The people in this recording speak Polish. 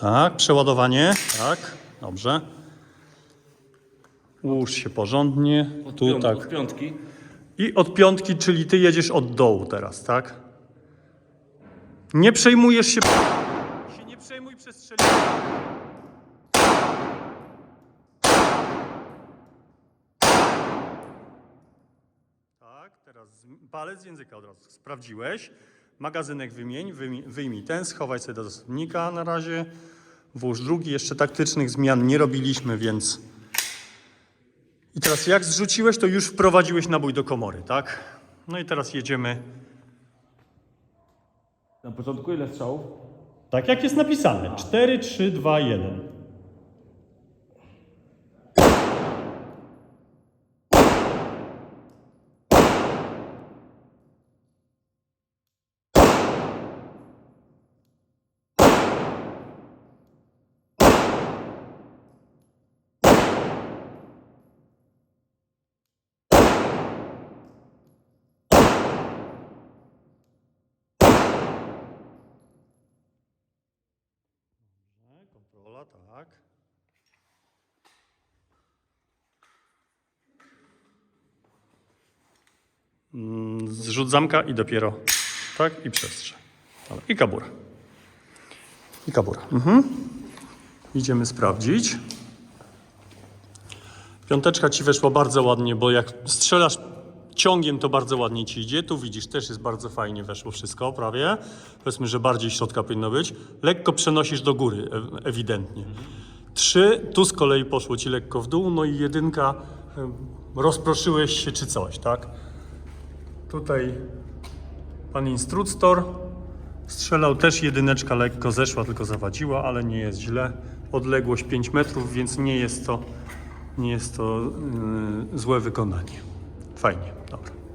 Tak, przeładowanie. Tak, dobrze. Ułóż się porządnie. Od, Tu piąt, tak. od piątki. I od piątki, czyli ty jedziesz od dołu teraz, tak? Nie przejmujesz się. się nie przejmuj przestrzeliłem. Tak, teraz palec z języka od razu. Sprawdziłeś. Magazynek wymień, wyjmij, wyjmij ten, schowaj sobie do zasobnika na razie. Włóż drugi. Jeszcze taktycznych zmian nie robiliśmy, więc. I teraz jak zrzuciłeś, to już wprowadziłeś nabój do komory, tak? No i teraz jedziemy. Na początku ile strzałów? Tak jak jest napisane. 4, 3, 2, 1. Kontrola, tak. Mm, Zrzut zamka i dopiero. Tak, i przestrzeń. I kabura. I kabura. Mhm. Idziemy sprawdzić. Piąteczka ci weszła bardzo ładnie, bo jak strzelasz ciągiem, to bardzo ładnie ci idzie. Tu widzisz, też jest bardzo fajnie weszło wszystko, prawie. Powiedzmy, że bardziej środka powinno być. Lekko przenosisz do góry, e- ewidentnie. Trzy, tu z kolei poszło ci lekko w dół, no i jedynka, em, rozproszyłeś się czy coś, tak? Tutaj pan instruktor strzelał też jedyneczka lekko zeszła, tylko zawadziła, ale nie jest źle. Odległość 5 metrów, więc nie jest to, nie jest to yy, złe wykonanie. Fajnie, dobra.